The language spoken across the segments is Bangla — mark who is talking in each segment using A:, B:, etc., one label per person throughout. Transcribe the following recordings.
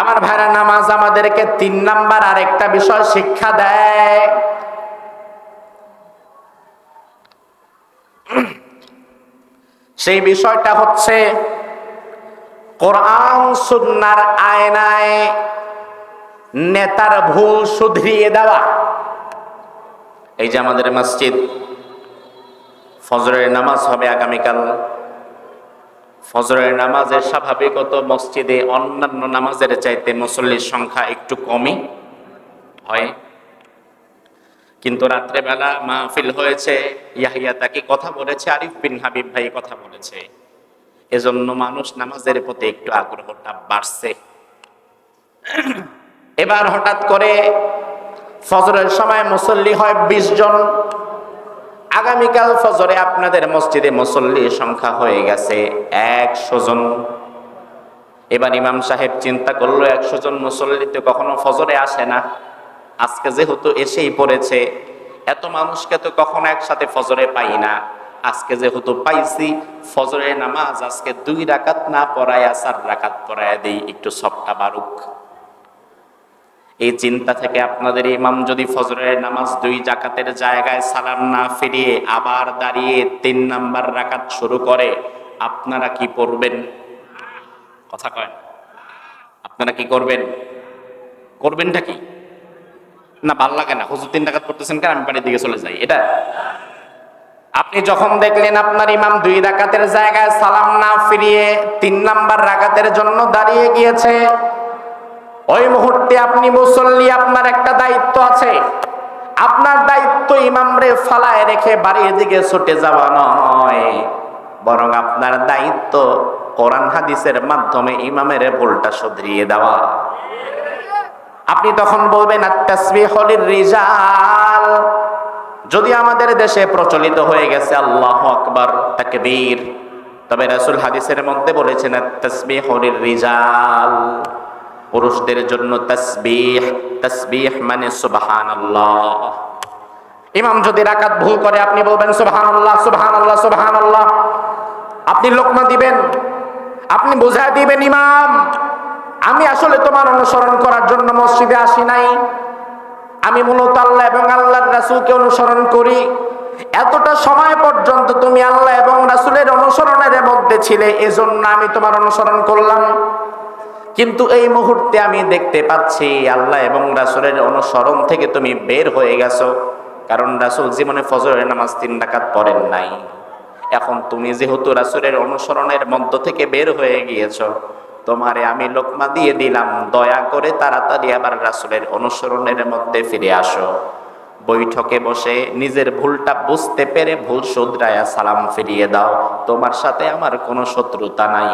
A: আমার ভাইরা নামাজ আমাদেরকে তিন নাম্বার আর একটা বিষয় শিক্ষা দেয়। সেই বিষয়টা হচ্ছে, কোরআন সুন্নার আয়নায় নেতার ভুল শুধরিয়ে দেওয়া। এই যে আমাদের মসজিদ, ফজরের নামাজ হবে আগামীকাল। ফজরের নামাজের স্বাভাবিকত মসজিদে অন্যান্য নামাজের চাইতে মুসল্লির সংখ্যা একটু কমই হয়। কিন্তু রাত্রেবেলা মাহফিল হয়েছে, ইয়াহিয়া তাকে কথা বলেছে, আরিফ বিন হাবিব ভাই কথা বলেছে। এজন্য মানুষ নামাজের প্রতি একটু আগ্রহটা বাড়ছে। এবার হঠাৎ করে ফজরের সময় মুসল্লি হয় বিশ জন। আগামীকাল ফজরে আপনাদের মসজিদে মুসল্লির সংখ্যা হয়ে গেছে একশো জন। এবার ইমাম সাহেব চিন্তা করল, একশো জন মুসল্লি তো কখনো ফজরে আসে না। আজকে যেহেতু এসেই পড়েছে, এত মানুষকে তো কখনো একসাথে ফজরে পাই না। আজকে যেহেতু পাইছি ফজরের নামাজ আজকে দুই রাকাত না পড়ায়, চার রাকাত পড়ায় দিই, একটু সবটা বারুক এই চিন্তা থেকে আপনাদের ইমাম যদি ফজরের নামাজ দুই জাকাতের জায়গায় সালাম না ফিরিয়ে আবার দাঁড়িয়ে তিন নাম্বার রাকাত শুরু করে, আপনারা কি পড়বেন কথা কয় আপনারা কি করবেন? করবেনটা কি? না, ভালো লাগে না। হুজুর তিন রাকাত করতেছেন কেন? আমি বাড়ির দিকে চলে যাই। এটা? আপনি যখন দেখলেন আপনার ইমাম দুই রাকাতের জায়গায় সালাম না ফিরিয়ে তিন নাম্বার রাকাতের জন্য দাঁড়িয়ে গিয়েছে ওই মুহূর্তে আপনি মুসল্লি, আপনার একটা দায়িত্ব আছে। আপনার দায়িত্ব ইমামরে ফালায় রেখে বাড়ির দিকে ছুটে যাওয়া নয়। বরং আপনার দায়িত্ব কোরআন হাদিসের মাধ্যমে ইমামের ভুলটা শুধরিয়ে দেওয়া। আপনি তখন বলবেন আত্মাসবিহলির রিজাল যদি আমাদের দেশে প্রচলিত হয়ে গেছে, আল্লাহ আকবার, তাকবীর। তবে রাসূল হাদিসের মধ্যে বলেছেন আত্তাসবিহুর রিজাল পুরুষদের জন্য তসবিহ তসবিহ মানে সুবহানাল্লাহ। ইমাম যদি রাকাত ভুল করে, আপনি বলবেন সুবহানাল্লাহ সুবহানাল্লাহ সুবহানাল্লাহ। আপনি লোকমা দিবেন, আপনি বুঝায় দিবেন, ইমাম, আমি আসলে তোমার অনুসরণ করার জন্য মসজিদে আসি নাই। আমি মূলত আল্লাহ এবং আল্লাহর রাসূলকে অনুসরণ করি। এতটা সময় পর্যন্ত তুমি আল্লাহ এবং রাসূলের অনুসরণের মধ্যে ছিলে, এজন্য আমি তোমার অনুসরণ করলাম। কিন্তু এই মুহূর্তে আমি দেখতে পাচ্ছি আল্লাহ এবং রাসূলের অনুসরণ থেকে তুমি বের হয়ে গেছো। কারণ রাসূল জীবনে ফজরের নামাজ তিন ডাকাত পড়েন নাই। এখন তুমি যেহেতু রাসূলের অনুসরণের মধ্য থেকে বের হয়ে গিয়েছো, তোমারে আমি লোকমা দিয়ে দিলাম, দয়া করে তাড়াতাড়ি আবার রাসূলের অনুসরণের মধ্যে ফিরে আসো। বৈঠকে বসে নিজের ভুলটা বুঝতে পেরে ভুল শুধরায়া সালাম ফিরিয়ে দাও। তোমার সাথে আমার কোনো শত্রুতা নাই।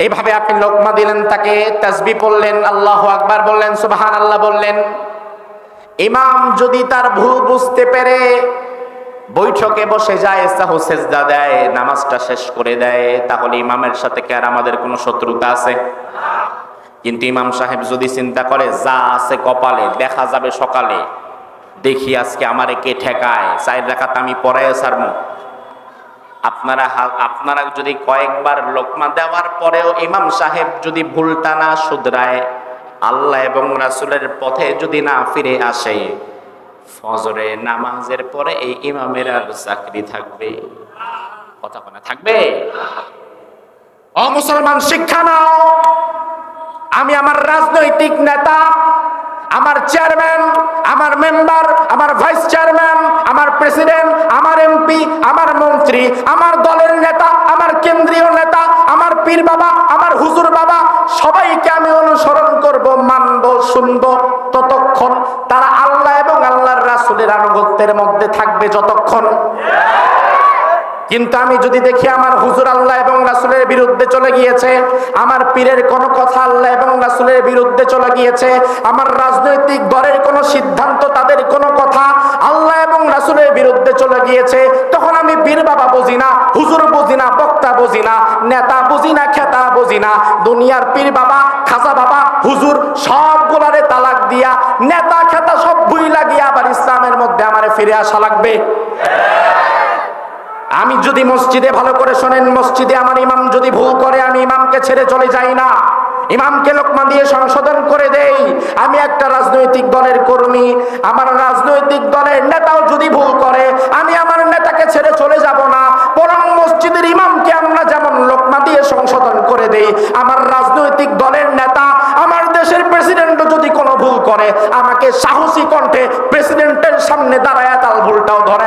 A: এইভাবে আপনি লোকমা দিলেন তাকে তাসবি পড়লেন, আল্লাহ আকবার বললেন সুবাহান আল্লাহ বললেন। ইমাম যদি তার ভুল বুঝতে পেরে, বৈঠকে বসে যায়, সাহু সেজদা দেয়, নামাজটা শেষ করে দেয়, তাহলে ইমামের সাথে কি আর আমাদের কোনো শত্রুতা আছে? কিন্তু ইমাম সাহেব যদি চিন্তা করে, যা আছে কপালে, দেখা যাবে সকালে, দেখি আজকে আমারে কে ঠেকায়, চার রাখাত আমি পড়ায় সারমু আপনারা আপনারা যদি কয়েকবার লোকমা দেওয়ার পরেও ইমাম সাহেব যদি ভুলটা না শুধরায়, আল্লাহ এবং রাসূলের পথে যদি না ফিরে আসে, ফজরে নামাজের পরে এই ইমামের আর চাকরি থাকবে। কথা থাকবে? ও মুসলমান, শিক্ষা নাও। আমি আমার রাজনৈতিক নেতা, আমার চেয়ারম্যান, আমার মেম্বার আমার ভাইস চেয়ারম্যান আমার প্রেসিডেন্ট আমার এমপি আমার মন্ত্রী, আমার দলের নেতা, আমার কেন্দ্রীয় নেতা, আমার পীর বাবা, আমার হুজুর বাবা, সবাইকে আমি অনুসরণ করব, মানব, শুনব। ততক্ষণ তারা আল্লাহ এবং আল্লাহর রাসূলের আনুগত্যের মধ্যে থাকবে যতক্ষণ। কিন্তু আমি যদি দেখি আমার হুজুর আল্লাহ এবং রাসুলের বিরুদ্ধে চলে গিয়েছে, আমার পীরের কোনো কথা আল্লাহ এবং রাসুলের বিরুদ্ধে চলে গিয়েছে, আমার রাজনৈতিক দলের কোনো সিদ্ধান্ত, তাদের কোনো কথা আল্লাহ এবং রাসুলের বিরুদ্ধে চলে গিয়েছে, তখন আমি বীর বাবা বুঝি না, হুজুর বুঝি না, বক্তা বুঝি না, নেতা বুঝি না, খেতা বুঝি না। দুনিয়ার পীর বাবা, খাজা বাবা, হুজুর সবগুলারে তালাক দিয়া, নেতা খেতা সব ভুই লাগিয়া আবার ইসলামের মধ্যে আমারে ফিরে আসা লাগবে। আমি যদি মসজিদে ভালো করে শোনেন, মসজিদে আমার ইমাম যদি ভুল করে, আমি ইমামকে ছেড়ে চলে যাই না। ইমামকে লোকমা দিয়ে সংশোধন করে দেই। আমি একটা রাজনৈতিক দলের কর্মী, আমার রাজনৈতিক দলের নেতাও যদি ভুল করে আমি আমার নেতাকে ছেড়ে চলে যাব না বরং মসজিদের ইমামকে আমরা যেমন লোকমা দিয়ে সংশোধন করে দেই আমার রাজনৈতিক দলের নেতা আমার দেশের প্রেসিডেন্টও যদি কোনো ভুল করে আমাকে সাহসী কণ্ঠে প্রেসিডেন্টের সামনে দাঁড়ায় তাল ভুলটাও ধরে।